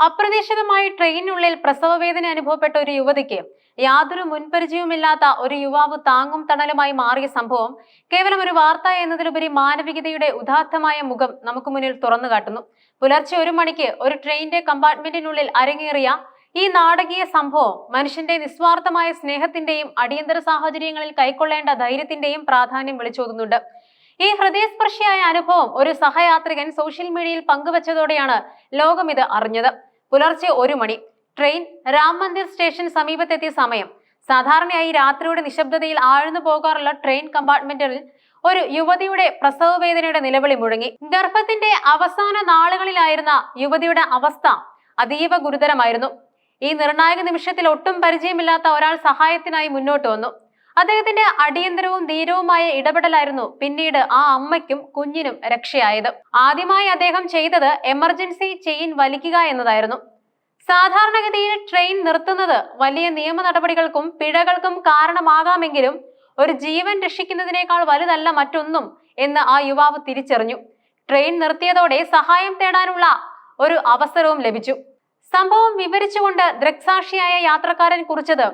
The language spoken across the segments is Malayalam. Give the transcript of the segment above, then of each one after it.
അപ്രതീക്ഷിതമായി ട്രെയിനിനുള്ളിൽ പ്രസവവേദന അനുഭവപ്പെട്ട ഒരു യുവതിക്ക് യാതൊരു മുൻപരിചയവുമില്ലാത്ത ഒരു യുവാവ് താങ്ങും തണലുമായി മാറിയ സംഭവം കേവലം ഒരു വാർത്ത എന്നതിലുപരി മാനവികതയുടെ ഉദാത്തമായ മുഖം നമുക്ക് മുന്നിൽ തുറന്നു കാട്ടുന്നു. പുലർച്ചെ ഒരു മണിക്ക് ഒരു ട്രെയിനിന്റെ കമ്പാർട്ട്മെന്റിനുള്ളിൽ അരങ്ങേറിയ ഈ നാടകീയ സംഭവം മനുഷ്യന്റെ നിസ്വാർത്ഥമായ സ്നേഹത്തിന്റെയും അടിയന്തര സാഹചര്യങ്ങളിൽ കൈക്കൊള്ളേണ്ട ധൈര്യത്തിന്റെയും പ്രാധാന്യം വിളിച്ചോതുന്നുണ്ട്. ഈ ഹൃദയസ്പർശിയായ അനുഭവം ഒരു സഹയാത്രികൻ സോഷ്യൽ മീഡിയയിൽ പങ്കുവച്ചതോടെയാണ് ലോകം ഇത് അറിഞ്ഞത്. പുലർച്ചെ ഒരു മണി. ട്രെയിൻ രാം മന്ദിർ സ്റ്റേഷൻ സമീപത്തെത്തിയ സമയം. സാധാരണയായി രാത്രിയുടെ നിശബ്ദതയിൽ ആഴ്ന്നു പോകാറുള്ള ട്രെയിൻ കമ്പാർട്ട്മെന്റിൽ ഒരു യുവതിയുടെ പ്രസവ വേദനയുടെ നിലവിളി മുഴങ്ങി. ഗർഭത്തിന്റെ അവസാന നാളുകളിലായിരുന്ന യുവതിയുടെ അവസ്ഥ അതീവ ഗുരുതരമായിരുന്നു. ഈ നിർണായക നിമിഷത്തിൽ ഒട്ടും പരിചയമില്ലാത്ത ഒരാൾ സഹായത്തിനായി മുന്നോട്ട് വന്നു. അദ്ദേഹത്തിന്റെ അടിയന്തരവും ധീരവുമായ ഇടപെടലായിരുന്നു പിന്നീട് ആ അമ്മയ്ക്കും കുഞ്ഞിനും രക്ഷയായത്. ആദ്യമായി അദ്ദേഹം ചെയ്തത് എമർജൻസി ചെയിൻ വലിക്കുക എന്നതായിരുന്നു. സാധാരണഗതിയിൽ ട്രെയിൻ നിർത്തുന്നത് വലിയ നിയമ നടപടികൾക്കും പിഴകൾക്കും കാരണമാകാമെങ്കിലും ഒരു ജീവൻ രക്ഷിക്കുന്നതിനേക്കാൾ വലുതല്ല മറ്റൊന്നും എന്ന് ആ യുവാവ് തിരിച്ചറിഞ്ഞു. ട്രെയിൻ നിർത്തിയതോടെ സഹായം തേടാനുള്ള ഒരു അവസരവും ലഭിച്ചു. സംഭവം വിവരിച്ചുകൊണ്ട് ദൃക്സാക്ഷിയായ യാത്രക്കാരൻ കുറിച്ചത്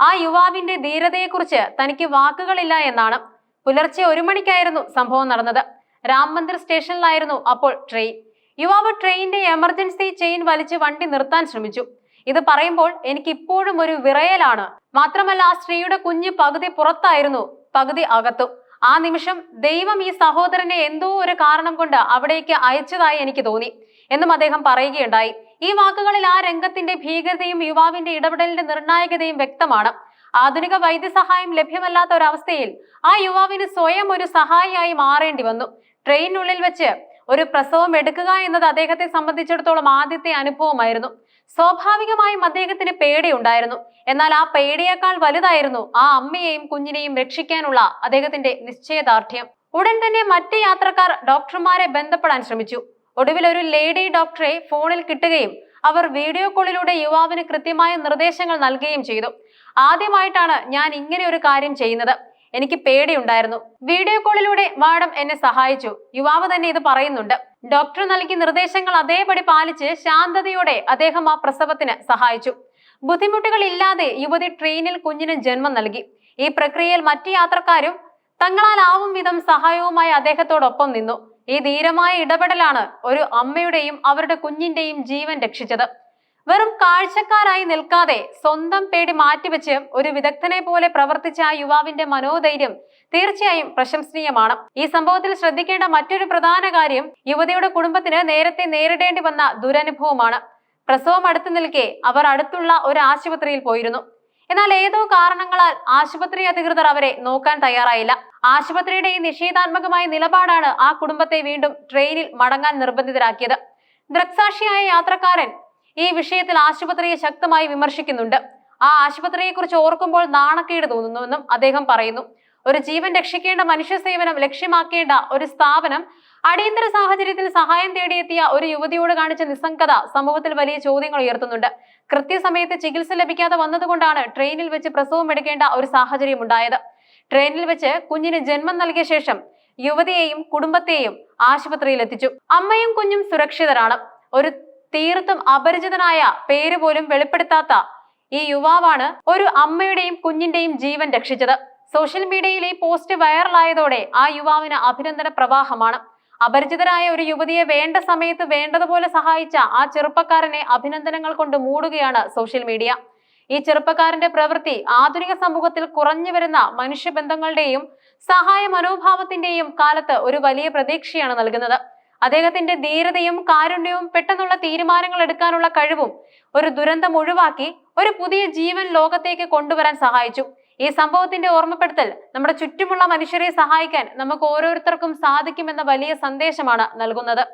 ആ യുവാവിന്റെ ധീരതയെക്കുറിച്ച് തനിക്ക് വാക്കുകളില്ല എന്നാണ് പുലർച്ചെ ഒരു മണിക്കായിരുന്നു സംഭവം നടന്നത്. രാം മന്ദിർ സ്റ്റേഷനിലായിരുന്നു അപ്പോൾ ട്രെയിൻ യുവാവ് ട്രെയിനിന്റെ എമർജൻസി ചെയിൻ വലിച്ച് വണ്ടി നിർത്താൻ ശ്രമിച്ചു. ഇത് പറയുമ്പോൾ എനിക്ക് ഇപ്പോഴും ഒരു വിറയലാണ്. മാത്രമല്ല ആ സ്ത്രീയുടെ കുഞ്ഞ് പകുതി പുറത്തായിരുന്നു പകുതി അകത്തും. ആ നിമിഷം ദൈവം ഈ സഹോദരനെ എന്തോ ഒരു കാരണം കൊണ്ട് അവിടേക്ക് അയച്ചതായി എനിക്ക് തോന്നി എന്നും അദ്ദേഹം പറയുകയുണ്ടായി. ഈ വാക്കുകളിൽ ആ രംഗത്തിന്റെ ഭീകരതയും യുവാവിന്റെ ഇടപെടലിന്റെ നിർണായകതയും വ്യക്തമാണ്. ആധുനിക വൈദ്യസഹായം ലഭ്യമല്ലാത്ത ഒരവസ്ഥയിൽ ആ യുവാവിന് സ്വയം ഒരു സഹായിയായി മാറേണ്ടി വന്നു. ട്രെയിനിനുള്ളിൽ വെച്ച് ഒരു പ്രസവം എടുക്കുക എന്നത് അദ്ദേഹത്തെ സംബന്ധിച്ചിടത്തോളം ആദ്യത്തെ അനുഭവമായിരുന്നു. സ്വാഭാവികമായും അദ്ദേഹത്തിന് പേടിയുണ്ടായിരുന്നു. എന്നാൽ ആ പേടിയേക്കാൾ വലുതായിരുന്നു ആ അമ്മയെയും കുഞ്ഞിനെയും രക്ഷിക്കാനുള്ള അദ്ദേഹത്തിന്റെ നിശ്ചയദാർഢ്യം. ഉടൻ തന്നെ മറ്റ് യാത്രക്കാർ ഡോക്ടർമാരെ ബന്ധപ്പെടാൻ ശ്രമിച്ചു. ഒടുവിൽ ഒരു ലേഡി ഡോക്ടറെ ഫോണിൽ കിട്ടുകയും അവർ വീഡിയോ കോളിലൂടെ യുവാവിന് കൃത്യമായ നിർദ്ദേശങ്ങൾ നൽകുകയും ചെയ്തു. ആദ്യമായിട്ടാണ് ഞാൻ ഇങ്ങനെ ഒരു കാര്യം ചെയ്യുന്നത്. എനിക്ക് പേടിയുണ്ടായിരുന്നു. വീഡിയോ കോളിലൂടെ മാഡം എന്നെ സഹായിച്ചു. യുവാവ് തന്നെ ഇത് പറയുന്നുണ്ട്. ഡോക്ടർ നൽകിയ നിർദ്ദേശങ്ങൾ അതേപടി പാലിച്ച് ശാന്തതയോടെ അദ്ദേഹം ആ പ്രസവത്തിന് സഹായിച്ചു. ബുദ്ധിമുട്ടുകൾ ഇല്ലാതെ യുവതി ട്രെയിനിൽ കുഞ്ഞിന് ജന്മം നൽകി. ഈ പ്രക്രിയയിൽ മറ്റു യാത്രക്കാരും തങ്ങളാലാവും വിധം സഹായവുമായി അദ്ദേഹത്തോടൊപ്പം നിന്നു. ഈ ധീരമായ ഇടപെടലാണ് ഒരു അമ്മയുടെയും അവരുടെ കുഞ്ഞിന്റെയും ജീവൻ രക്ഷിച്ചത്. വെറും കാഴ്ചക്കാരായി നിൽക്കാതെ സ്വന്തം പേടി മാറ്റിവെച്ച് ഒരു വിദഗ്ധനെ പോലെ പ്രവർത്തിച്ച ആ യുവാവിന്റെ മനോധൈര്യം തീർച്ചയായും പ്രശംസനീയമാണ്. ഈ സംഭവത്തിൽ ശ്രദ്ധിക്കേണ്ട മറ്റൊരു പ്രധാന കാര്യം യുവതിയുടെ കുടുംബത്തിന് നേരത്തെ നേരിടേണ്ടി വന്ന ദുരനുഭവമാണ്. പ്രസവം അടുത്തു നിൽക്കെ അവർ അടുത്തുള്ള ഒരു ആശുപത്രിയിൽ പോയിരുന്നു. എന്നാൽ ഏതോ കാരണങ്ങളാൽ ആശുപത്രി അധികൃതർ അവരെ നോക്കാൻ തയ്യാറായില്ല. ആശുപത്രിയുടെ ഈ നിഷേധാത്മകമായ നിലപാടാണ് ആ കുടുംബത്തെ വീണ്ടും ട്രെയിനിൽ മടങ്ങാൻ നിർബന്ധിതരാക്കിയത്. ദൃക്സാക്ഷിയായ യാത്രക്കാരൻ ഈ വിഷയത്തിൽ ആശുപത്രിയെ ശക്തമായി വിമർശിക്കുന്നുണ്ട്. ആ ആശുപത്രിയെക്കുറിച്ച് ഓർക്കുമ്പോൾ നാണക്കേട് തോന്നുന്നുവെന്നും അദ്ദേഹം പറയുന്നു. ഒരു ജീവൻ രക്ഷിക്കേണ്ട മനുഷ്യ സേവനം ലക്ഷ്യമാക്കേണ്ട ഒരു സ്ഥാപനം അടിയന്തര സാഹചര്യത്തിൽ സഹായം തേടിയെത്തിയ ഒരു യുവതിയോട് കാണിച്ച നിസ്സംഗത സമൂഹത്തിൽ വലിയ ചോദ്യങ്ങൾ ഉയർത്തുന്നുണ്ട്. കൃത്യസമയത്ത് ചികിത്സ ലഭിക്കാതെ വന്നതുകൊണ്ടാണ് ട്രെയിനിൽ വെച്ച് പ്രസവം എടുക്കേണ്ട ഒരു സാഹചര്യം ഉണ്ടായത്. ട്രെയിനിൽ വെച്ച് കുഞ്ഞിന് ജന്മം നൽകിയ ശേഷം യുവതിയെയും കുടുംബത്തെയും ആശുപത്രിയിൽ എത്തിച്ചു. അമ്മയും കുഞ്ഞും സുരക്ഷിതരാണ്. ഒരു തീർത്തും അപരിചിതനായ പേര് പോലും വെളിപ്പെടുത്താത്ത ഈ യുവാവാണ് ഒരു അമ്മയുടെയും കുഞ്ഞിന്റെയും ജീവൻ രക്ഷിച്ചത്. സോഷ്യൽ മീഡിയയിൽ ഈ പോസ്റ്റ് വൈറലായതോടെ ആ യുവാവിന് അഭിനന്ദന പ്രവാഹമാണ്. അപരിചിതരായ ഒരു യുവതിയെ വേണ്ട സമയത്ത് വേണ്ടതുപോലെ സഹായിച്ച ആ ചെറുപ്പക്കാരനെ അഭിനന്ദനങ്ങൾ കൊണ്ട് മൂടുകയാണ് സോഷ്യൽ മീഡിയ. ഈ ചെറുപ്പക്കാരന്റെ പ്രവൃത്തി ആധുനിക സമൂഹത്തിൽ കുറഞ്ഞു വരുന്ന മനുഷ്യബന്ധങ്ങളുടെയും സഹായ മനോഭാവത്തിന്റെയും കാലത്ത് ഒരു വലിയ പ്രതീക്ഷയാണ് നൽകുന്നത്. അദ്ദേഹത്തിന്റെ ധീരതയും കാരുണ്യവും പെട്ടെന്നുള്ള തീരുമാനങ്ങൾ എടുക്കാനുള്ള കഴിവും ഒരു ദുരന്തം ഒഴിവാക്കി ഒരു പുതിയ ജീവൻ ലോകത്തേക്ക് കൊണ്ടുവരാൻ സഹായിച്ചു. ഈ സംഭവത്തിന്റെ ഓർമ്മപ്പെടുത്തൽ നമ്മുടെ ചുറ്റുമുള്ള മനുഷ്യരെ സഹായിക്കാൻ നമുക്ക് ഓരോരുത്തർക്കും സാധിക്കുമെന്ന വലിയ സന്ദേശമാണ് നൽകുന്നത്.